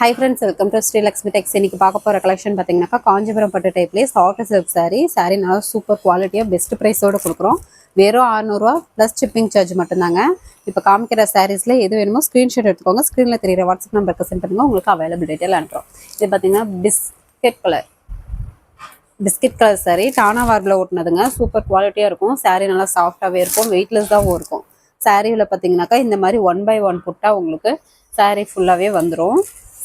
Hi friends welcome to Sri Lakshmi Tex இன்னைக்கு பார்க்க போகிற கலெக்ஷன் பார்த்தீங்கன்னாக்கா காஞ்சிபுரம் பட்டு டைப்லேயே சாஃப்ட் சில்க் saree. Saree நல்லா சூப்பர் குவாலிட்டியாக பெஸ்ட் ப்ரைஸோடு கொடுக்குறோம். வெறும் அறநூறுவா ப்ளஸ் ஷிப்பிங் சார்ஜ் மட்டும்தாங்க. இப்போ காமிக்கிற சாரீஸில் எது வேணுமோ ஸ்க்ரீன்ஷாட் எடுத்துக்கோங்க. ஸ்க்ரீனில் தெரியிற வாட்ஸ்அப் நம்பருக்கு சென்ட் பண்ணுங்கள் உங்களுக்கு அவைலபிள் டீட்டெயில் அனுப்புகிறோம் இது பார்த்தீங்கன்னா biscuit colour biscuit colour saree. டானா வார்பில் ஓட்டினதுங்க. சூப்பர் குவாலிட்டியாக இருக்கும். சாரீ நல்லா சாஃப்டாகவே இருக்கும். வெயிட்லெஸ்ஸாகவும் இருக்கும். சாரீவில் பார்த்தீங்கன்னாக்கா இந்த மாதிரி ஒன் பை ஒன் புட்டாக உங்களுக்கு சாரீ ஃபுல்லாகவே வந்துடும்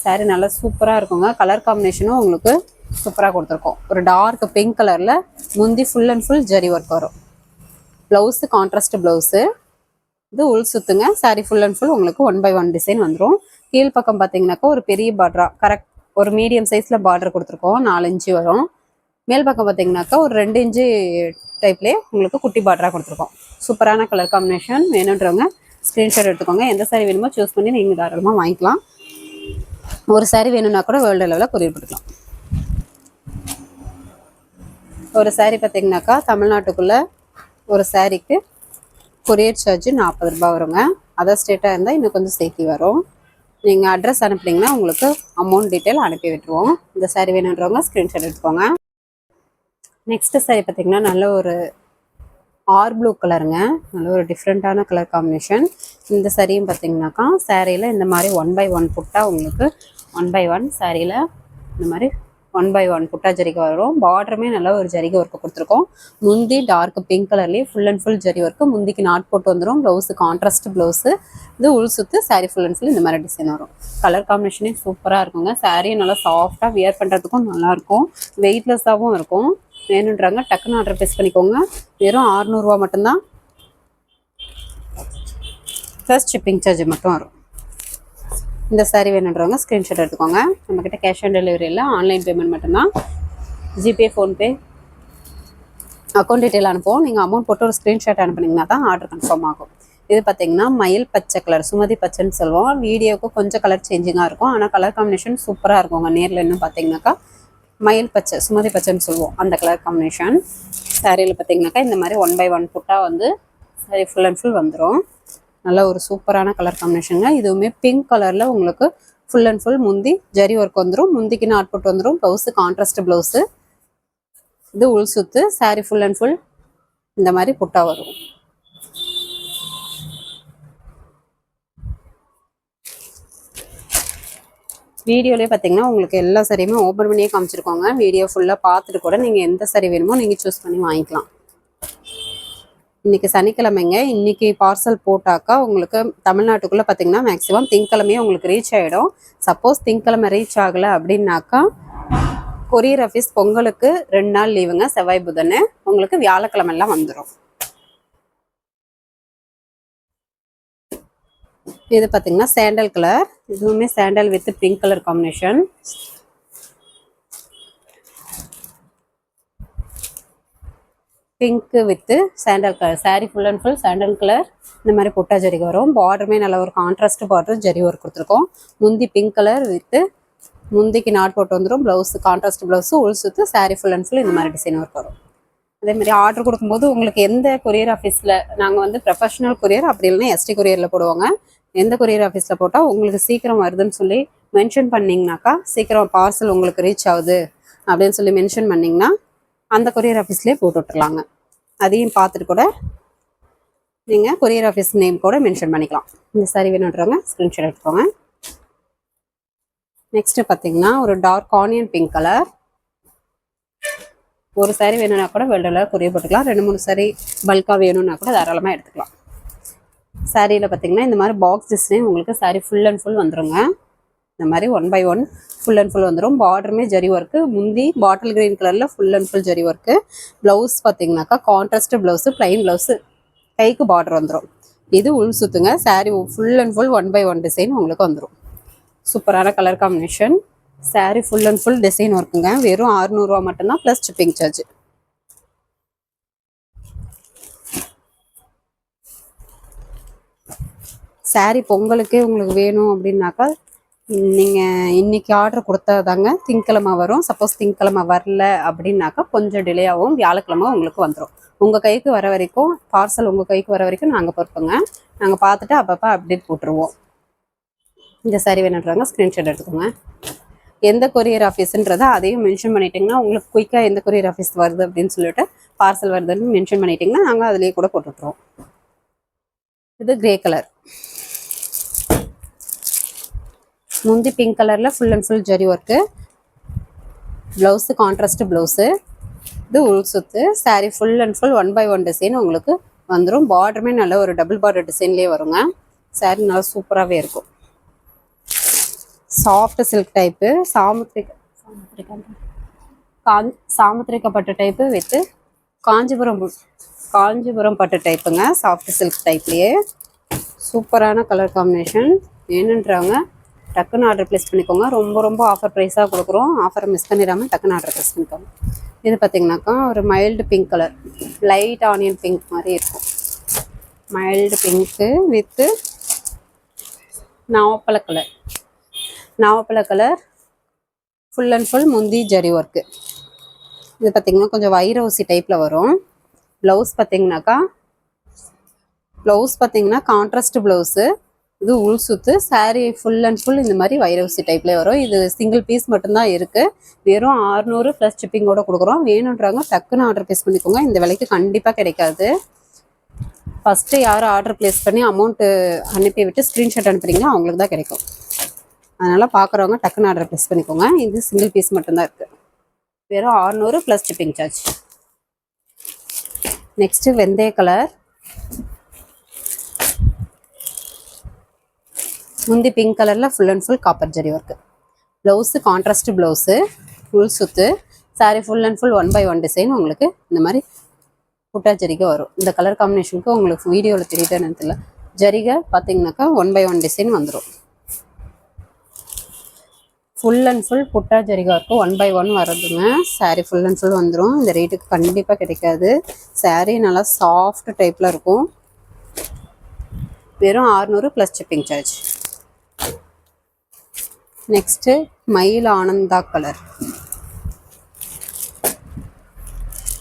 saree நல்லா சூப்பராக இருக்குங்க. கலர் காம்பினேஷனும் உங்களுக்கு சூப்பராக கொடுத்துருக்கோம். ஒரு டார்க் பிங்க் கலரில் முந்தி full and full zari work வரும். ப்ளவுஸு கான்ட்ராஸ்ட் ப்ளவுஸு இது உள் சுத்துங்க. Saree ஃபுல் அண்ட் ஃபுல் உங்களுக்கு ஒன் பை ஒன் டிசைன் வந்துடும் கீழ் பக்கம் பார்த்தீங்கன்னாக்கா ஒரு பெரிய பார்டரா கரெக்ட் ஒரு மீடியம் சைஸில் பார்டர் கொடுத்துருக்கோம். நாலு இன்ச்சு வரும். மேல் பக்கம் பார்த்தீங்கன்னாக்கா ஒரு ரெண்டு இன்ச்சு டைப்லேயே உங்களுக்கு குட்டி பார்டராக கொடுத்துருக்கோம். சூப்பரான கலர் காம்பினேஷன் வேணுன்றவங்க ஸ்க்ரீன்ஷாட் எடுத்துக்கோங்க. எந்த சாரி வேணுமோ சூஸ் பண்ணி நீங்கள் தாராளமாக வாங்கிக்கலாம். ஒரு saree வேணும்னா கூட வேர்ல்டு லெவலில் கொரியர் போட்டுக்கலாம் ஒரு saree பார்த்தீங்கன்னாக்கா தமிழ்நாட்டுக்குள்ளே ஒரு சாரீக்கு கொரியர் சார்ஜ் நாற்பது ரூபாய் வருங்க. அதர் ஸ்டேட்டாக இருந்தால் இன்னும் கொஞ்சம் சேர்த்தி வரும். நீங்கள் அட்ரஸ் அனுப்புனீங்கன்னா உங்களுக்கு அமௌண்ட் டீட்டெயில் அனுப்பி விட்டுருவோம். இந்த saree வேணுன்றவங்க ஸ்க்ரீன்ஷாட் எடுத்துக்கோங்க. நெக்ஸ்ட்டு saree பார்த்தீங்கன்னா நல்ல ஒரு ஆர் ப்ளூ கலருங்க. நல்ல ஒரு டிஃப்ரெண்ட்டான கலர் காம்பினேஷன். இந்த சரியும் பார்த்தீங்கன்னாக்கா சேரீயில் இந்த மாதிரி ஒன் பை ஒன் புட்டா உங்களுக்கு ஒன் பை ஒன் சேரீயில் இந்த மாதிரி ஒன் பை ஒன் புட்டா ஜரிகை வரும். பார்டருமே நல்ல ஒரு ஜரிகை ஒர்க்கு கொடுத்துருக்கோம். முந்தி டார்க் பிங்க் கலர்லேயே full and full zari work முந்திக்கு knot போட்டு வந்துடும் ப்ளவுஸு கான்ட்ராஸ்ட் ப்ளவுஸு இது உள் சுற்று saree ஃபுல் அண்ட் ஃபுல் இந்த மாதிரி டிசைன் வரும். கலர் காம்பினேஷனே சூப்பராக இருக்குங்க. saree நல்லா சாஃப்டாக வியர் பண்ணுறதுக்கும் நல்லாயிருக்கும் வெயிட்லெஸ்ஸாகவும் இருக்கும். வேணுன்றாங்க. டக்குன்னு ஆர்டர் ப்ளேஸ் பண்ணிக்கோங்க. வெறும் ஆறுநூறுவா மட்டும்தான். ப்ளஸ் ஷிப்பிங் சார்ஜ் மட்டும் வரும். இந்த சாரீ வேணுன்றவங்க ஸ்க்ரீன்ஷாட் எடுத்துக்கோங்க. நம்மக்கிட்ட கேஷ் ஆன் டெலிவரி இல்லை ஆன்லைன் பேமெண்ட் மட்டும்தான். ஜிபே ஃபோன்பே அக்கௌண்ட் டீட்டெயில் அனுப்புவோம். நீங்கள் அமௌண்ட் போட்டு ஒரு ஸ்க்ரீன்ஷாட் அனுப்புனீங்கன்னா தான் ஆர்டர் கன்ஃபார்ம் ஆகும். இது பார்த்தீங்கன்னா மயில் பச்சை கலர் சுமதி பச்சைன்னு சொல்லுவோம். வீடியோவுக்கு கொஞ்சம் கலர் சேஞ்சிங்காக இருக்கும். ஆனால் கலர் காம்பினேஷன் சூப்பராக இருக்குங்க. நேரில் இன்னும் பார்த்தீங்கன்னாக்கா மயில் பச்சை சுமதி பச்சைன்னு சொல்லுவோம். அந்த கலர் காம்பினேஷன் சாரியில் பார்த்தீங்கன்னாக்கா இந்த மாதிரி ஒன் பை ஒன் புட்டா வந்து சாரி ஃபுல் அண்ட் ஃபுல் வந்துடும் நல்ல ஒரு சூப்பரான கலர் காம்பினேஷனுங்க இதுவுமே பிங்க் கலரில் உங்களுக்கு ஃபுல் அண்ட் ஃபுல் முந்தி ஜரி ஒர்க் வந்துடும் முந்திக்குன்னு நாட் போட்டு வந்துடும் ப்ளவுஸு கான்ட்ராஸ்ட் ப்ளவுஸு இது உள் சுத்து சாரி ஃபுல் அண்ட் ஃபுல் இந்த மாதிரி புட்டா வரும். வீடியோலேயே பார்த்தீங்கன்னா உங்களுக்கு எல்லா சரியுமே ஓப்பன் பண்ணியே காமிச்சிருக்கோங்க. வீடியோ ஃபுல்லாக பார்த்துட்டு கூட நீங்கள் எந்த சரி வேணுமோ நீங்கள் சூஸ் பண்ணி வாங்கிக்கலாம். இன்னைக்கு சனிக்கிழமைங்க. இன்னைக்கு பார்சல் போட்டாக்கா உங்களுக்கு தமிழ்நாட்டுக்குள்ளே பார்த்தீங்கன்னா மேக்ஸிமம் திங்கக்கிழமையே உங்களுக்கு ரீச் ஆகிடும் சப்போஸ் திங்கக்கிழமை ரீச் ஆகலை அப்படின்னாக்கா கொரியர் ஆஃபீஸ் பொங்கலுக்கு ரெண்டு நாள் லீவுங்க செவ்வாய் புதன் உங்களுக்கு வியாழக்கிழமெல்லாம் வந்துடும் இது பார்த்தீங்கன்னா சாண்டல் கலர் இதுவுமே sandal with pink colour combination pink with sandal colour saree full and full sandal colour இந்த மாதிரி புட்டா ஜரி வரும். பார்டருமே நல்ல ஒரு கான்ட்ராஸ்ட் பார்டர் ஜரி ஒர்க் கொடுத்துருக்கோம். முந்தி பிங்க் கலர் வித்து முந்திக்கு நாட் போட்டு வந்துடும் ப்ளவுஸ் கான்ட்ராஸ்ட் ப்ளவுஸு உள் சுத்து saree ஃபுல் அண்ட் ஃபுல் இந்த மாதிரி டிசைன் ஒர்க் வரும். அதே மாதிரி ஆர்டர் கொடுக்கும்போது உங்களுக்கு எந்த கொரியர் ஆஃபீஸில் நாங்கள் வந்து ப்ரொஃபஷனல் கொரியர் அப்படி இல்லைன்னா எஸ்டி கொரியரில் போடுவாங்க. எந்த கொரியர் ஆஃபீஸில் போட்டால் உங்களுக்கு சீக்கிரம் வருதுன்னு சொல்லி மென்ஷன் பண்ணிங்கனாக்கா சீக்கிரம் பார்சல் உங்களுக்கு ரீச் ஆகுது அப்படின்னு சொல்லி மென்ஷன் பண்ணிங்கன்னா அந்த கொரியர் ஆஃபீஸ்லேயே போட்டு விட்டுலாங்க அதையும் பார்த்துட்டு கூட நீங்கள் கொரியர் ஆஃபீஸ் நேம் கூட மென்ஷன் பண்ணிக்கலாம். இந்த சாரி வேணுன்றவங்க ஸ்க்ரீன்ஷாட் எடுத்துக்கோங்க. நெக்ஸ்ட்டு பார்த்தீங்கன்னா ஒரு டார்க் ஆனியன் பிங்க் கலர் ஒரு சாரி வேணும்னா கூட வெள்ளை கொரியர் போட்டுக்கலாம். ரெண்டு மூணு சாரி பல்காக வேணும்னா கூட தாராளமாக எடுத்துக்கலாம். சாரியில் பார்த்தீங்கன்னா இந்த மாதிரி பாக்ஸ் டிசைன் உங்களுக்கு சாரி ஃபுல் அண்ட் ஃபுல் வந்துருங்க. இந்த மாதிரி one by one full and full வந்துடும் பார்டருமே ஜரி ஒர்க்கு முந்தி பாட்டில் கிரீன் கலரில் full and full zari work blouse பார்த்தீங்கன்னாக்கா கான்ட்ராஸ்ட் ப்ளவுஸு ப்ளைன் ப்ளவுஸு கைக்கு பார்டர் வந்துடும் இது உள் சுற்றுங்க sari full and full one by one design உங்களுக்கு வந்துடும் சூப்பரான colour combination saree full and full design ஒர்க்குங்க வெறும் ஆறுநூறுவா மட்டும்தான் ப்ளஸ் ஷிப்பிங் சார்ஜ் சாரீ பொங்கலுக்கே உங்களுக்கு வேணும் அப்படின்னாக்கா நீங்கள் இன்னைக்கு ஆர்டர் கொடுத்தாதாங்க திங்கக்கிழமை வரும். சப்போஸ் திங்கக்கிழமை வரல அப்படின்னாக்கா கொஞ்சம் டிலே ஆகும் வியாழக்கிழமை உங்களுக்கு வந்துடும் உங்கள் கைக்கு வர வரைக்கும் பார்சல் உங்கள் கைக்கு வர வரைக்கும் நாங்கள் பொறுப்புங்க. நாங்கள் பார்த்துட்டு அப்பப்போ அப்டேட் போட்டுருவோம். இந்த சாரி வேணுன்றாங்க ஸ்க்ரீன்ஷாட் எடுத்துக்கோங்க. எந்த கொரியர் ஆஃபீஸுன்றதை அதையும் மென்ஷன் பண்ணிட்டீங்கன்னா உங்களுக்கு குயிக்காக எந்த கொரியர் ஆஃபீஸ் வருது அப்படின்னு சொல்லிட்டு பார்சல் வருதுன்னு மென்ஷன் பண்ணிட்டீங்கன்னா நாங்கள் அதிலேயே கூட போட்டுட்ருவோம் இது கிரே கலர் முந்தி பிங்க் கலரில் full and full zari work blouse contrast blouse இது உள் சுத்து sari full and full one by one design உங்களுக்கு வந்துடும் பார்டருமே நல்ல ஒரு டபுள் பார்டர் டிசைன்லேயே வருங்க. சாரீ நல்லா சூப்பராகவே இருக்கும். சாஃப்ட் சில்க் டைப்பு சாமுத்திரிக்க சாமுத்திரிக்கா சாமுத்திரிக்கப்பட்ட டைப்பு வித்து காஞ்சிபுரம் காஞ்சிபுரம் பட்டு டைப்புங்க. சாஃப்ட் சில்க் டைப்லேயே சூப்பரான கலர் காம்பினேஷன் வேணுன்றவங்க டக்குன்னு ஆர்டர் ப்ளேஸ் பண்ணிக்கோங்க. ரொம்ப ரொம்ப ஆஃபர் ப்ரைஸாக கொடுக்குறோம். ஆஃபரை மிஸ் பண்ணிடாமல் டக்குன்னு ஆர்டர் ப்ளேஸ் பண்ணிக்கோங்க. இது பார்த்தீங்கன்னாக்கா ஒரு mild pink colour light onion pink மாதிரி இருக்கும். மைல்டு பிங்க்கு வித்து நாவப்பழ கலர் நாவப்பழ கலர் ஃபுல் அண்ட் ஃபுல் முந்தி ஜரி ஒர்க்கு இது பார்த்தீங்கன்னா கொஞ்சம் வைர ஊசி டைப்பில் வரும். ப்ளவுஸ் பார்த்தீங்கன்னாக்கா ப்ளவுஸ் பார்த்தீங்கன்னா கான்ட்ராஸ்ட் ப்ளவுஸு இது உள் சுத்து சாரீ ஃபுல் அண்ட் ஃபுல் இந்த மாதிரி வைரவுசி டைப்லேயே வரும். இது சிங்கிள் பீஸ் மட்டும்தான் இருக்குது வெறும் 600 ப்ளஸ் ஷிப்பிங்கோட கொடுக்குறோம். வேணுன்றவங்க டக்குன்னு ஆர்டர் ப்ளேஸ் பண்ணிக்கோங்க. இந்த விலைக்கு கண்டிப்பாக கிடைக்காது. ஃபஸ்ட்டு யார் ஆர்டர் ப்ளேஸ் பண்ணி அமௌண்ட்டு அனுப்பி விட்டு ஸ்க்ரீன்ஷாட் அனுப்புறீங்களோ அவங்களுக்கு தான் கிடைக்கும். அதனால் பார்க்குறவங்க டக்குன்னு ஆர்டர் ப்ளேஸ் பண்ணிக்கோங்க. இது சிங்கிள் பீஸ் மட்டும்தான் இருக்குது வெறும் 600 ப்ளஸ் ஷிப்பிங் சார்ஜ் நெக்ஸ்ட்டு வெந்தய கலர் முந்தி பிங்க் கலரில் full and full copper zari work blouse contrast blouse full சுத்து. Sari full and full one by one design உங்களுக்கு இந்த மாதிரி புட்டா ஜரிகை வரும். இந்த கலர் காம்பினேஷனுக்கு உங்களுக்கு வீடியோவில் தெரியுது தெரியல. ஜரிகை பார்த்தீங்கன்னாக்கா ஒன் பை ஒன் டிசைன் வந்துடும் ஃபுல் அண்ட் ஃபுல் புட்டா ஜரிகா இருக்கும். ஒன் பை ஒன் வருதுங்க. சாரீ ஃபுல் அண்ட் ஃபுல் வந்துடும் இந்த ரேட்டுக்கு கண்டிப்பாக கிடைக்காது. சாரீ நல்லா சாஃப்ட் டைப்பில் இருக்கும். வெறும் 600 ப்ளஸ் ஷிப்பிங் சார்ஜ் நெக்ஸ்ட்டு மயில் ஆனந்தா கலர்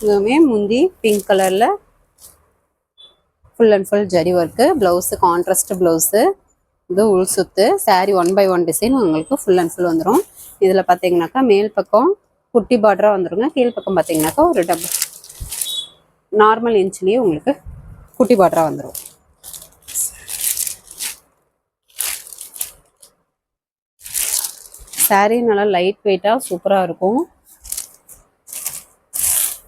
இதுவுமே முந்தி பிங்க் கலரில் full and full zari work blouse contrast blouse இது உள் சுத்து saree one by one design உங்களுக்கு ஃபுல் அண்ட் ஃபுல் வந்துடும் இதில் பார்த்தீங்கன்னாக்கா மேல் பக்கம் குட்டி பார்டராக வந்துருங்க. கீழ் பக்கம் பார்த்தீங்கன்னாக்கா ஒரு டபுள் நார்மல் இன்ச்லேயே உங்களுக்கு குட்டி பார்டராக வந்துடும் சாரீ நல்லா லைட் வெயிட்டாக சூப்பராக இருக்கும்.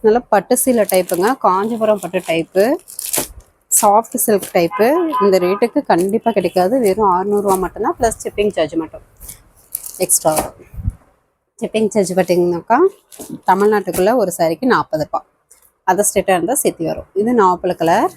நல்லா பட்டு சீலை டைப்புங்க காஞ்சிபுரம் பட்டு டைப்பு சாஃப்ட் சில்க் டைப்பு இந்த ரேட்டுக்கு கண்டிப்பாக கிடைக்காது. வெறும் ஆறுநூறுவா மட்டும்தான். ப்ளஸ் ஷிப்பிங் சார்ஜ் மட்டும். எக்ஸ்ட்ரா வரும் ஷிப்பிங் சார்ஜ் பார்த்தீங்கன்னாக்கா தமிழ்நாட்டுக்குள்ளே ஒரு சாரிக்கு நாற்பது ரூபா. அதர் ஸ்டேட்டாக இருந்தால் சேர்த்து வரும். இது நாவப்பழ கலர்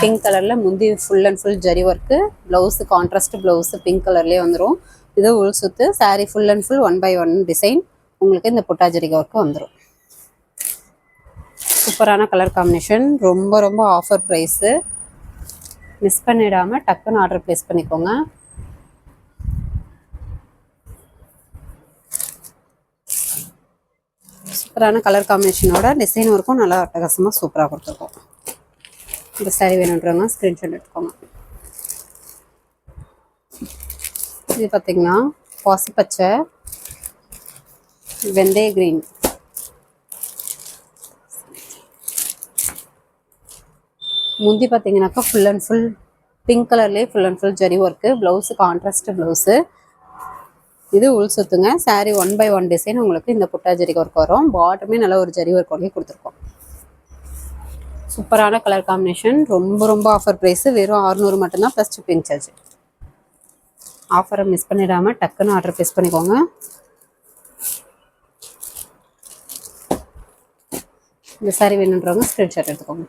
பிங்க் கலரில் முந்தி full and full zari work blouse contrast blouse pink கலர்லேயே வந்துடும் இது உள் சுற்று sari full and full one by one design உங்களுக்கு இந்த புட்டாஜரிக ஒர்க்கு வந்துடும் சூப்பரான கலர் காம்பினேஷன் ரொம்ப ரொம்ப ஆஃபர் ப்ரைஸு மிஸ் பண்ணிடாமல் டக்குன்னு ஆர்டர் ப்ளேஸ் பண்ணிக்கோங்க. சூப்பரான கலர் காம்பினேஷனோட டிசைன் ஒர்க்கும் நல்லா அட்டகாசமாக சூப்பராக கொடுத்துருக்கோம். இந்த saree வேணுன்றவங்க ஸ்க்ரீன்ஷாட் எடுத்துக்கோங்க. இது பார்த்தீங்கன்னா பாசி பச்சை வெந்தய கிரீன் முந்தி பார்த்தீங்கன்னாக்கா ஃபுல் அண்ட் ஃபுல் பிங்க் கலர்லேயே full and full zari work blouse contrast blouse இது உள் சுத்துங்க. Sari one by one design உங்களுக்கு இந்த புட்டா ஜரி ஒர்க் வரும். பாட்டமே நல்ல ஒரு ஜரி ஒர்க் ஒன்றே கொடுத்துருக்கோம். சூப்பரான கலர் காம்பினேஷன் ரொம்ப ரொம்ப ஆஃபர் ப்ரைஸு வெறும் 600 மட்டும்தான் ப்ளஸ் ஷிப்பிங் சார்ஜ் ஆஃபரை மிஸ் பண்ணிடாமல் டக்குன்னு ஆர்டர் ப்ளேஸ் பண்ணிக்கோங்க. இந்த சாரீ வேணுன்றவங்க ஸ்க்ரீன்ஷாட் எடுத்துக்கோங்க.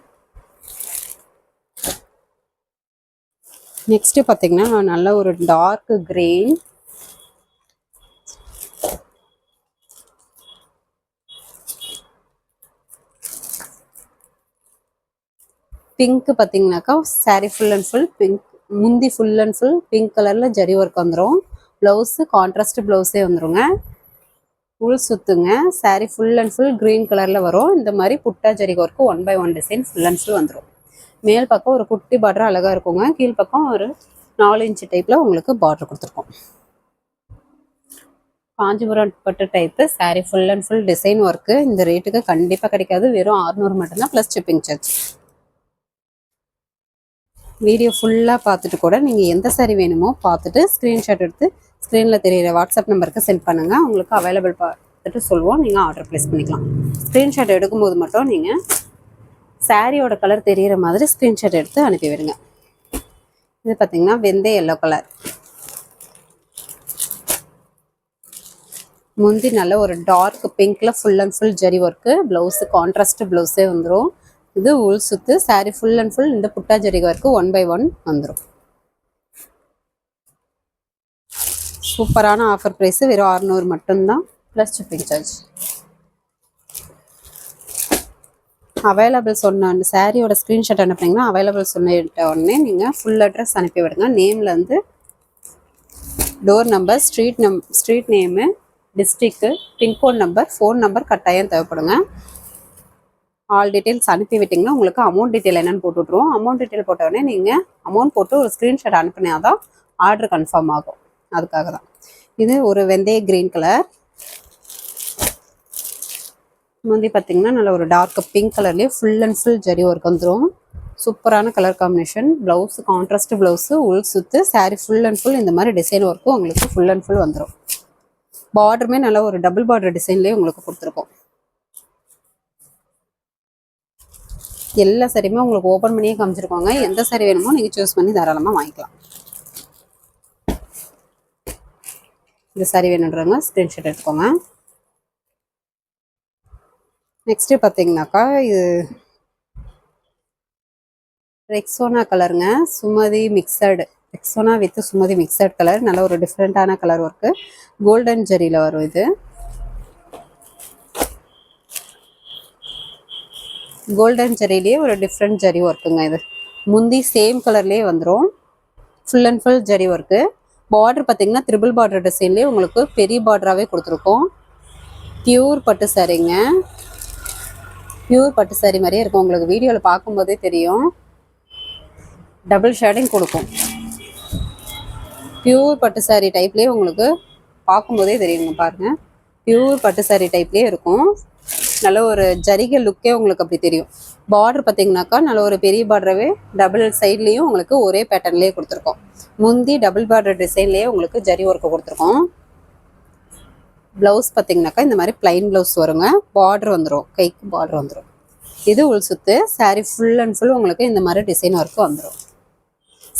நெக்ஸ்ட்டு பார்த்தீங்கன்னா நல்ல ஒரு டார்க் கிரீன் பிங்க்கு பார்த்தீங்கன்னாக்கா saree full and full pink முந்தி ஃபுல் அண்ட் ஃபுல் பிங்க் கலரில் ஜரி ஒர்க் வந்துடும் ப்ளவுஸு கான்ட்ராஸ்ட் ப்ளவுஸே வந்துடுங்க உள் சுற்றுங்க saree full and full green கலரில் வரும். இந்த மாதிரி புட்டா zari work one by one design full and full வந்துடும் மேல் பக்கம் ஒரு குட்டி பார்டர் அழகாக இருக்குங்க. கீழ் பக்கம் ஒரு நாலு இன்ச்சு டைப்பில் உங்களுக்கு பார்டர் கொடுத்துருக்கோம். காஞ்சிபுரம் பட்டு type saree full and full design work இந்த ரேட்டுக்கு கண்டிப்பாக கிடைக்காது. வெறும் 600 மட்டும்தான் ப்ளஸ் ஷிப்பிங் சார்ஜ் வீடியோ ஃபுல்லாக பார்த்துட்டு கூட நீங்கள் எந்த saree வேணுமோ பார்த்துட்டு ஸ்க்ரீன்ஷாட் எடுத்து ஸ்க்ரீனில் தெரியிற வாட்ஸ்அப் நம்பருக்கு சென்ட் பண்ணுங்கள் உங்களுக்கு அவைலபிள் பார்த்துட்டு சொல்லுவோம். நீங்கள் ஆர்டர் ப்ளேஸ் பண்ணிக்கலாம். ஸ்க்ரீன்ஷாட் எடுக்கும்போது மட்டும் நீங்கள் சாரியோட கலர் தெரிகிற மாதிரி ஸ்க்ரீன்ஷாட் எடுத்து அனுப்பி விடுங்க இது பார்த்தீங்கன்னா வெந்தய எல்லோ கலர் முந்தி நல்ல ஒரு dark பிங்க்ல full and full zari work blouse contrast ப்ளவுஸே வந்துடும் இது உள் சுத்து சாரி ஃபுல் அண்ட் ஃபுல் இந்த புட்டா zari work one by one வந்துடும் சூப்பரான ஆஃபர் ப்ரைஸ் வெறும் அறநூறு மட்டும்தான். ப்ளஸ் ஷிப்பிங் சார்ஜ் அவைலபிள் சொன்ன அந்த சாரியோட ஸ்க்ரீன்ஷாட் அனுப்புனீங்கன்னா அவைலபிள் சொன்னிட்ட உடனே நீங்கள் ஃபுல் அட்ரஸ் அனுப்பி விடுங்க. நேமில் வந்து டோர் நம்பர் ஸ்ட்ரீட் நம் street name district pin code number phone number கட்டாயம் தேவைப்படுங்க. ஆல் டீட்டெயில்ஸ் அனுப்பி விட்டிங்கன்னா உங்களுக்கு அமௌண்ட் டீட்டெயில் என்னென்னு போட்டு விட்ருவோம் அமௌண்ட் டீட்டெயில் போட்ட உடனே நீங்கள் அமௌண்ட் போட்டு ஒரு ஸ்க்ரீன்ஷாட் அனுப்புனா தான் ஆர்டர் கன்ஃபார்ம் ஆகும். அதுக்காக தான். இது ஒரு வெந்தய கிரீன் கலர் வந்து பார்த்தீங்கன்னா நல்ல ஒரு டார்க் பிங்க் கலர்லேயே full and full zari work வந்துடும் சூப்பரான colour combination blouse contrast blouse உள் சுத்து சாரீ ஃபுல் அண்ட் ஃபுல் இந்த மாதிரி டிசைன் ஒர்க்கும் உங்களுக்கு ஃபுல் அண்ட் ஃபுல் வந்துடும் பார்டருமே நல்ல ஒரு டபுள் பார்டர் டிசைன்லேயே உங்களுக்கு கொடுத்துருக்கோம். எல்லா சரியுமே உங்களுக்கு ஓப்பன் பண்ணியே காமிச்சிருக்கோங்க. எந்த சரி வேணுமோ நீங்கள் சூஸ் பண்ணி தாராளமாக வாங்கிக்கலாம். இந்த சாரி வேணுன்றவங்க ஸ்க்ரீன்ஷாட் எடுத்துக்கோங்க. நெக்ஸ்ட்டு பார்த்தீங்கன்னாக்கா இது ரெக்ஸோனா கலருங்க Sumathi mixed Rexona with Sumathi mixed colour நல்ல ஒரு டிஃப்ரெண்ட்டான கலர் ஒர்க்கு கோல்டன் ஜெரியில் வரும் இது. கோல்டன் ஜெரிலேயே ஒரு டிஃப்ரெண்ட் ஜரி ஒர்க்குங்க இது. முந்தி சேம் கலர்லேயே வந்துடும் full and full zari work border பார்த்தீங்கன்னா த்ரிபிள் பார்டர் டிசைன்லேயே உங்களுக்கு பெரிய பார்டராகவே கொடுத்துருக்கோம். பியூர் பட்டு சரிங்க பியூர் பட்டு சாரி மாதிரியே இருக்கும். உங்களுக்கு வீடியோவில் பார்க்கும்போதே தெரியும். டபுள் ஷேடிங் கொடுக்கும். பியூர் பட்டு சாரி டைப்லேயே உங்களுக்கு பார்க்கும்போதே தெரியுங்க பாருங்க. பியூர் பட்டு சாரி டைப்லேயே இருக்கும். நல்ல ஒரு ஜரிகை லுக்கே உங்களுக்கு அப்படி தெரியும். பார்டர் பார்த்தீங்கன்னாக்கா நல்ல ஒரு பெரிய பார்டரவே டபுள் சைட்லேயும் உங்களுக்கு ஒரே பேட்டர்ன்லேயே கொடுத்துருக்கோம். முந்தி டபுள் பார்டர் டிசைன்லேயே உங்களுக்கு ஜரி ஒர்க்கு கொடுத்துருக்கோம். ப்ளவுஸ் பார்த்தீங்கன்னாக்கா இந்த மாதிரி பிளைன் ப்ளவுஸ் வருங்க. பார்டர் வந்துடும் கைக்கு பார்டர் வந்துடும் இது உள் சுத்து சாரீ ஃபுல் அண்ட் ஃபுல் உங்களுக்கு இந்த மாதிரி டிசைன் ஒர்க்கு வந்துடும்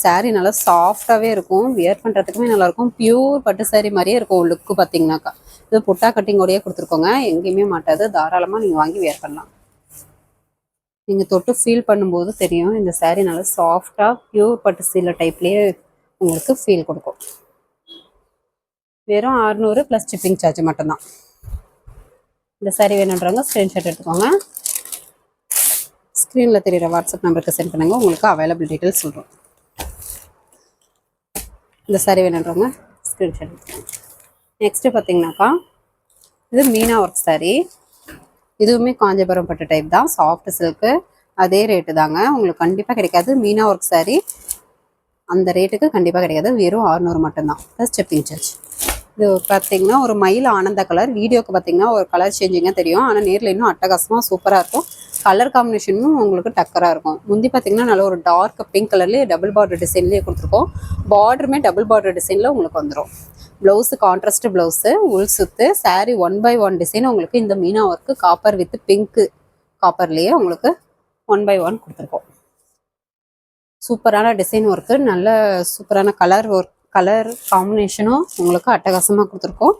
சாரீ நல்லா சாஃப்டாகவே இருக்கும். வியர் பண்ணுறதுக்குமே நல்லாயிருக்கும் பியூர் பட்டு சாரீ மாதிரியே இருக்கும் லுக்கு பார்த்தீங்கன்னாக்கா இது புட்டா கட்டிங்கோடையே கொடுத்துருக்கோங்க. எங்கேயுமே மாட்டாது. தாராளமாக நீங்கள் வாங்கி வியர் பண்ணலாம். நீங்கள் தொட்டு ஃபீல் பண்ணும்போது தெரியும். இந்த சாரீ நல்லா சாஃப்டாக பியூர் பட்டு சீலை டைப்லேயே உங்களுக்கு ஃபீல் கொடுக்கும். வெறும் அறுநூறு ப்ளஸ் ஷிப்பிங் சார்ஜ் மட்டும்தான். இந்த saree வேணுன்றவங்க ஸ்க்ரீன்ஷாட் எடுத்துக்கோங்க. ஸ்க்ரீனில் தெரியிற வாட்ஸ்அப் நம்பருக்கு சென்ட் பண்ணுங்கள் உங்களுக்கு அவைலபிள் டீட்டெயில்ஸ் சொல்கிறோம் இந்த saree வேணுன்றவங்க ஸ்க்ரீன்ஷாட் எடுத்துக்கோங்க. நெக்ஸ்ட்டு பார்த்தீங்கன்னாக்கா இது மீனா ஒர்க் saree. இதுவுமே காஞ்சிபுரம் பட்டு டைப் தான். சாஃப்ட் சில்க்கு அதே ரேட்டு தாங்க. உங்களுக்கு கண்டிப்பாக கிடைக்காது. மீனா ஒர்க் saree அந்த ரேட்டுக்கு கண்டிப்பாக கிடைக்காது. வெறும் 600 மட்டும்தான். ப்ளஸ் ஷிப்பிங் சார்ஜ் இது பார்த்தீங்கன்னா ஒரு மயில் ஆனந்த கலர். வீடியோக்கு பார்த்தீங்கன்னா ஒரு கலர் சேஞ்சிங்காக தெரியும். ஆனால் நேரில் இன்னும் அட்டகாசமாக சூப்பராக இருக்கும். கலர் காம்பினேஷனும் உங்களுக்கு டக்கராக இருக்கும். முந்தி பார்த்தீங்கன்னா நல்ல ஒரு டார்க் பிங்க் கலர்லேயே டபுள் பார்டர் டிசைன்லேயே கொடுத்துருக்கோம். பார்டருமே டபுள் பார்டர் டிசைனில் உங்களுக்கு வந்துடும் ப்ளவுஸு கான்ட்ராஸ்ட் ப்ளவுஸு உள் சுத்து saree one by one design உங்களுக்கு இந்த Meena work copper with pink காப்பர்லேயே உங்களுக்கு ஒன் பை ஒன் கொடுத்துருக்கோம். சூப்பரான டிசைன் ஒர்க்கு நல்ல சூப்பரான கலர் ஒர்க் கலர் காம்பினேஷனும் உங்களுக்கு அட்டகாசமாக கொடுத்துருக்கோம்.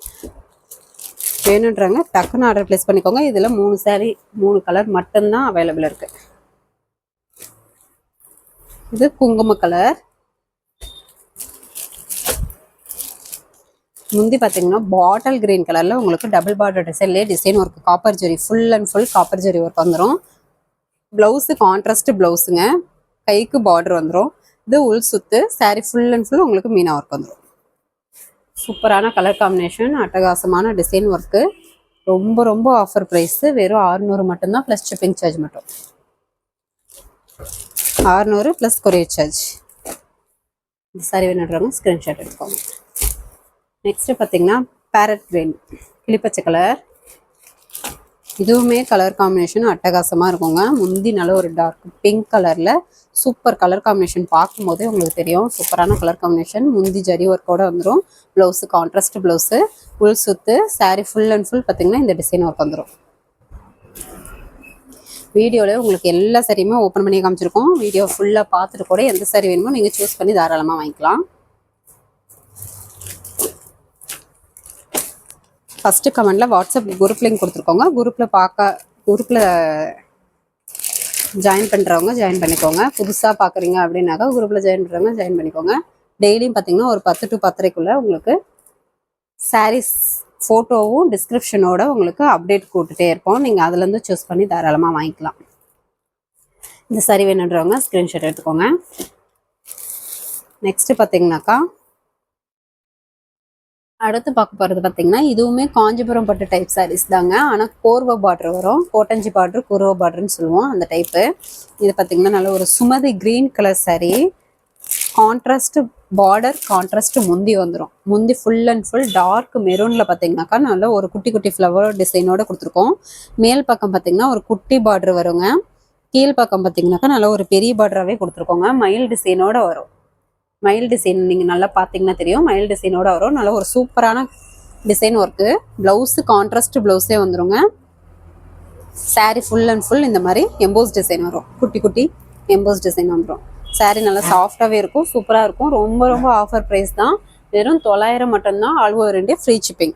வேணுன்றவங்க டக்குன்னு ஆர்டர் ப்ளேஸ் பண்ணிக்கோங்க. இதில் மூணு சேரீ மூணு கலர் மட்டும்தான் அவைலபிள் இருக்குது இது குங்கும கலர் முந்தி பார்த்தீங்கன்னா பாட்டில் கிரீன் கலரில் உங்களுக்கு double border டிசைன்லேயே design work copper zari full and full copper zari work வந்துடும் ப்ளவுஸு கான்ட்ராஸ்ட் ப்ளவுஸுங்க கைக்கு பார்டர் வந்துடும் இது உள் சுத்து saree ஃபுல் அண்ட் ஃபுல் உங்களுக்கு மீனா ஒர்க் வந்துடும் சூப்பரான கலர் காம்பினேஷன் அட்டகாசமான டிசைன் ஒர்க்கு ரொம்ப ரொம்ப ஆஃபர் ப்ரைஸு வெறும் 600 மட்டும்தான் ப்ளஸ் ஷிப்பிங் சார்ஜ் மட்டும். ஆறுநூறு ப்ளஸ் கொரியர் சார்ஜ் இந்த சாரி வேணுன்றவங்க ஸ்க்ரீன்ஷாட் எடுத்துக்கோங்க. நெக்ஸ்ட்டு பார்த்தீங்கன்னா பேரட் கிரீன் கிளிப்பச்சை கலர் இதுவுமே கலர் காம்பினேஷன் அட்டகாசமாக இருக்குங்க. முந்தி நல்ல ஒரு டார்க் பிங்க் கலரில் சூப்பர் கலர் காம்பினேஷன் பார்க்கும்போதே உங்களுக்கு தெரியும். சூப்பரான கலர் காம்பினேஷன் முந்தி ஜரி ஒர்க்கோட வந்துடும் ப்ளவுஸு கான்ட்ராஸ்ட் ப்ளவுஸு ஃபுல் சுத்து சாரீ ஃபுல் அண்ட் ஃபுல் பார்த்தீங்கன்னா இந்த டிசைன் ஒர்க் வந்துடும் வீடியோவில் உங்களுக்கு எல்லா சரியுமே ஓப்பன் பண்ணி காமிச்சிருக்கோம். வீடியோ ஃபுல்லாக பார்த்துட்டு கூட எந்த சரி வேணுமோ நீங்கள் சூஸ் பண்ணி தாராளமாக வாங்கிக்கலாம். ஃபஸ்ட்டு கமெண்டில் வாட்ஸ்அப் குரூப் லிங்க் கொடுத்துருக்கோங்க. குரூப்பில் பார்க்க குரூப்பில் ஜாயின் பண்ணுறவங்க ஜாயின் பண்ணிக்கோங்க. புதுசாக பார்க்குறீங்க அப்படின்னாக்கா குரூப்பில் ஜாயின் பண்ணுறவங்க ஜாயின் பண்ணிக்கோங்க. டெய்லியும் பார்த்தீங்கன்னா ஒரு பத்து டு பத்தரைக்குள்ளே உங்களுக்கு சாரீஸ் ஃபோட்டோவும் டிஸ்கிரிப்ஷனோட உங்களுக்கு அப்டேட் கூட்டுகிட்டே இருப்போம். நீங்கள் அதுலேருந்து சூஸ் பண்ணி தாராளமாக வாங்கிக்கலாம். இந்த சரி வேணுன்றவங்க ஸ்க்ரீன்ஷாட் எடுத்துக்கோங்க. நெக்ஸ்ட்டு பார்த்தீங்கன்னாக்கா அடுத்து பார்க்க போகிறது பார்த்தீங்கன்னா இதுவுமே காஞ்சிபுரம் பட்டு டைப் சாரீஸ் தாங்க. ஆனால் கோர்வ பார்டர் வரும். கோட்டஞ்சி பார்டர் குருவ பார்டர்னு சொல்லுவோம் அந்த டைப்பு இது பார்த்தீங்கன்னா நல்ல ஒரு Sumathi green colour saree. Contrast border contrast முந்தி வந்துடும் முந்தி ஃபுல் அண்ட் ஃபுல் டார்க் மெரூனில் பார்த்தீங்கன்னாக்கா நல்ல ஒரு குட்டி குட்டி ஃப்ளவர் டிசைனோட கொடுத்துருக்கோம். மேல் பக்கம் பார்த்தீங்கன்னா ஒரு குட்டி பார்டர் வருங்க. கீழ் பக்கம் பார்த்தீங்கன்னாக்கா நல்ல ஒரு பெரிய பார்டராகவே கொடுத்துருக்கோங்க. மயில் டிசைனோட வரும். மயில் டிசைன் நீங்கள் நல்லா பார்த்தீங்கன்னா தெரியும். மயில் டிசைனோட வரும். நல்ல ஒரு சூப்பரான டிசைன் ஒர்க்கு ப்ளவுஸு கான்ட்ராஸ்ட் ப்ளவுஸே வந்துருங்க. Saree ஃபுல் அண்ட் ஃபுல் இந்த மாதிரி எம்போஸ் டிசைன் வரும். குட்டி குட்டி எம்போஸ் டிசைன் வந்துடும் saree நல்லா சாஃப்டாகவே இருக்கும் சூப்பராக இருக்கும். ரொம்ப ரொம்ப ஆஃபர் ப்ரைஸ் தான். வெறும் தொள்ளாயிரம் மட்டும்தான். All over India free shipping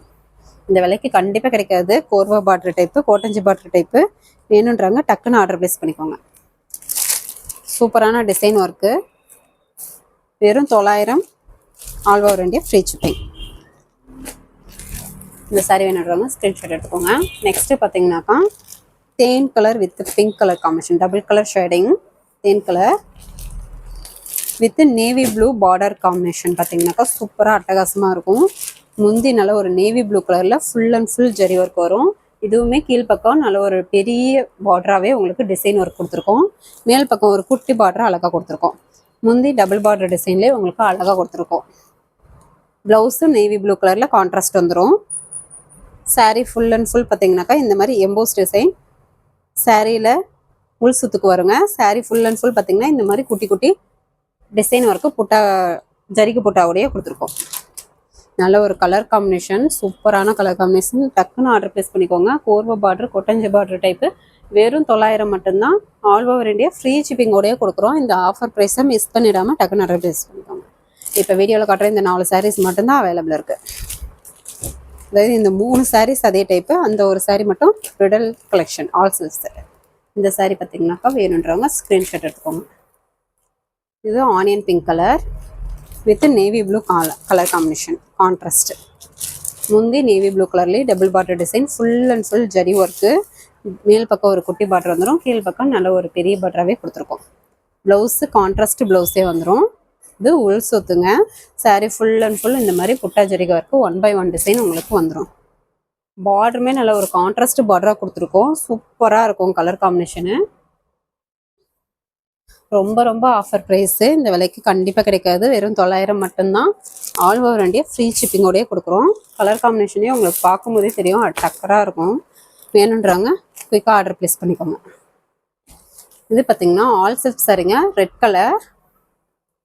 இந்த விலைக்கு கண்டிப்பாக கிடைக்காது. கோர்வா பாட்ரு டைப்பு கோட்டஞ்சி பாட்ரு டைப்பு வேணுன்றாங்க டக்குன்னு ஆர்டர் ப்ளேஸ் பண்ணிக்கோங்க. சூப்பரான டிசைன் ஒர்க்கு வெறும் தொள்ளாயிரம் all over India free shipping இந்த சாரி வேணுன்றவங்க ஸ்க்ரீன்ஷாட் எடுத்துக்கோங்க. நெக்ஸ்ட்டு பார்த்தீங்கன்னாக்கா தேன் colour with pink colour combination double colour shading than colour with navy blue border combination பார்த்தீங்கன்னாக்கா சூப்பராக அட்டகாசமாக இருக்கும். முந்தி நல்ல ஒரு நேவி ப்ளூ கலரில் full and full zari work வரும். இதுவுமே கீழ்ப்பக்கம் நல்ல ஒரு பெரிய பார்டராகவே உங்களுக்கு டிசைன் ஒர்க் கொடுத்துருக்கோம். மேல் பக்கம் ஒரு குட்டி பார்டர் அழகாக கொடுத்துருக்கோம். முந்தி டபுள் பார்டர் டிசைன்லேயே உங்களுக்கு அழகாக கொடுத்துருக்கோம். ப்ளவுஸும் நேவி ப்ளூ கலரில் கான்ட்ராஸ்ட் வந்துடும் சாரீ ஃபுல் அண்ட் ஃபுல் பார்த்தீங்கன்னாக்கா இந்த மாதிரி எம்போஸ் டிசைன் சாரியில் உள் சுத்துக்கு வருங்க. சாரீ ஃபுல் அண்ட் ஃபுல் பார்த்தீங்கன்னா இந்த மாதிரி குட்டி குட்டி டிசைன் ஒர்க்கு புட்டா ஜரிக்கு புட்டாவோடய கொடுத்துருக்கோம். நல்ல ஒரு கலர் காம்பினேஷன் சூப்பரான கலர் காம்பினேஷன் டக்குன்னு ஆர்டர் ப்ளேஸ் பண்ணிக்கோங்க. கோர்வ பார்டர் கொட்டஞ்ச பார்டர் டைப்பு வெறும் தொள்ளாயிரம் மட்டும்தான். ஆல் ஓவர் இந்தியா ஃப்ரீ ஷிப்பிங்கோடய கொடுக்குறோம். இந்த ஆஃபர் ப்ரைஸை மிஸ் பண்ணிடாமல் டக்குன்னு ஆர்டர் பண்ணிக்கோங்க. இப்போ வீடியோவில் காட்டுற இந்த நாலு சாரீஸ் மட்டும்தான் அவைலபிள் இருக்குது அதாவது இந்த மூணு சாரீஸ் அதே டைப்பு அந்த ஒரு சாரீ மட்டும் ரிடல் கலெக்ஷன் ஆல் சில்ஸ் இந்த சாரீ பார்த்தீங்கன்னாக்கா வேணுன்றவங்க ஸ்க்ரீன்ஷாட் எடுத்துக்கோங்க. இது onion pink colour with navy blue colour combination contrast முந்தி நேவி ப்ளூ கலர்லேயே double border design full and full zari work மேல் பக்கம் ஒரு குட்டி பார்டர் வந்துடும் கீழ் பக்கம் நல்ல ஒரு பெரிய பார்டராகவே கொடுத்துருக்கோம். ப்ளவுஸு கான்ட்ராஸ்ட் ப்ளவுஸே வந்துடும் இது உள் சொத்துங்க. சாரீ ஃபுல் அண்ட் ஃபுல் இந்த மாதிரி புட்டா ஜரிகை work one by one design உங்களுக்கு வந்துடும் பார்டருமே நல்ல ஒரு கான்ட்ராஸ்ட் பார்டராக கொடுத்துருக்கோம். சூப்பராக இருக்கும் கலர் காம்பினேஷனு ரொம்ப ரொம்ப ஆஃபர் ப்ரைஸு இந்த விலைக்கு கண்டிப்பாக கிடைக்காது. வெறும் தொள்ளாயிரம் மட்டும்தான். ஆல் ஓவர் வண்டியை ஃப்ரீ ஷிப்பிங்கோடய கொடுக்குறோம். கலர் காம்பினேஷனே உங்களுக்கு பார்க்கும்போதே தெரியும். டக்கராக இருக்கும். வேணுன்றாங்க. குயிக்காக ஆர்டர் ப்ளேஸ் பண்ணிக்கோங்க. இது பார்த்தீங்கன்னா ஆல் சில்க் சரிங்க. ரெட் கலர்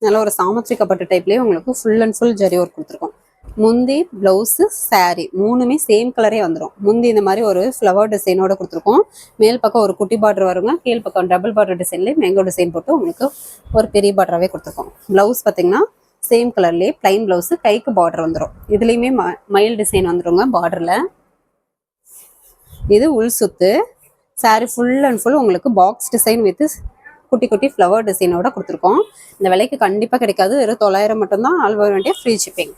நல்ல ஒரு சாமத்திரிக்கப்பட்ட டைப்லேயே உங்களுக்கு full and full zari work கொடுத்துருக்கோம். முந்தி ப்ளவுஸு சாரீ மூணுமே சேம் கலரே வந்துடும் முந்தி இந்த மாதிரி ஒரு ஃப்ளவர் டிசைனோட கொடுத்துருக்கோம். மேல் பக்கம் ஒரு குட்டி பார்டர் வருங்க. கீழ் பக்கம் டபுள் பார்டர் டிசைன்லேயே மேங்கோ டிசைன் போட்டு உங்களுக்கு ஒரு பெரிய பார்டராகவே கொடுத்துருக்கோம். ப்ளவுஸ் பார்த்தீங்கன்னா சேம் கலர்லேயே பிளைன் ப்ளவுஸு கைக்கு பார்டர் வந்துடும் இதுலேயுமே ம மயில் டிசைன் வந்துருங்க பார்டரில் இது உள் சுத்து. சாரீ ஃபுல் அண்ட் ஃபுல் உங்களுக்கு பாக்ஸ் டிசைன் வித் குட்டி குட்டி ஃப்ளவர் டிசைனோட கொடுத்துருக்கோம். இந்த விலைக்கு கண்டிப்பாக கிடைக்காது. வெறும் தொள்ளாயிரம் மட்டும்தான். ஆல் ஓவர் வேண்டிய ஃப்ரீ ஷிப்பிங்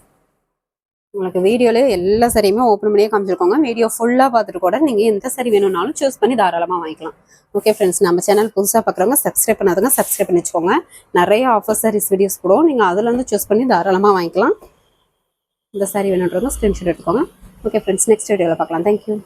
உங்களுக்கு வீடியோல எல்லா சரியுமே ஓப்பன் பண்ணியே காமிச்சிருக்கோங்க. வீடியோ ஃபுல்லாக பார்த்துட்டு கூட நீங்கள் எந்த சரி வேணும்னாலும் சூஸ் பண்ணி தாராளமாக வாங்கிக்கலாம். ஓகே ஃப்ரெண்ட்ஸ் நம்ம சேனல் புதுசாக பார்க்குறவங்க சப்ஸ்கிரைப் பண்ணாதவங்க சப்ஸ்கிரைப் பண்ணி வச்சுக்கோங்க நிறைய ஆஃபர் சாரீஸ் வீடியோஸ் கூட நீங்கள் அதுலேருந்து சூஸ் பண்ணி தாராளமாக வாங்கிக்கலாம். இந்த சாரி வேணுன்றவங்க ஸ்க்ரீன்ஷாட் எடுத்துக்கோங்க. ஓகே ஃப்ரெண்ட்ஸ் நெக்ஸ்ட் வீடியோவில் பார்க்கலாம். தேங்க்யூ